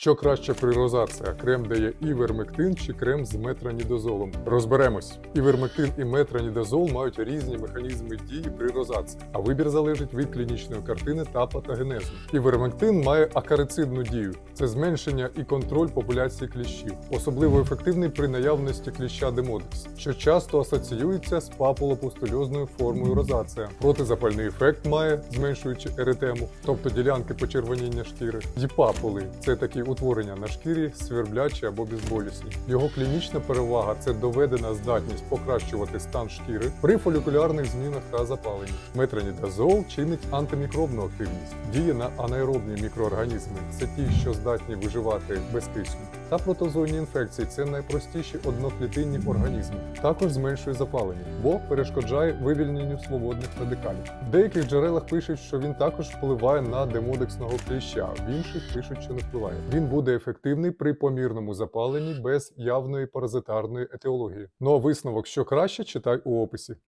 Що краще при розація? Крем, де є івермектин чи крем з метронідозолом? Розберемось. Івермектин і метронідозол мають різні механізми дії при розації, а вибір залежить від клінічної картини та патогенезу. Івермектин має акарицидну дію. Це зменшення і контроль популяції кліщів, особливо ефективний при наявності кліща демодекс, що часто асоціюється з папулопустульозною формою розація. Протизапальний ефект має, зменшуючи еретему, тобто ділянки почервоніння шкіри, і папули це такі утворення на шкірі, сверблячі або безболісні. Його клінічна перевага це доведена здатність покращувати стан шкіри при фолікулярних змінах та запаленні. Метронідазол чинить антимікробну активність, діє на анаеробні мікроорганізми, це ті, що здатні виживати без кисню. Та протозойні інфекції це найпростіші одноклітинні організми. Також зменшує запалення, бо перешкоджає вивільненню свободних радикалів. В деяких джерелах пишуть, що він також впливає на демодексного кліща, в інших пишуть, що не впливає. Він буде ефективний при помірному запаленні без явної паразитарної етіології. Ну а висновок, що краще, читай у описі.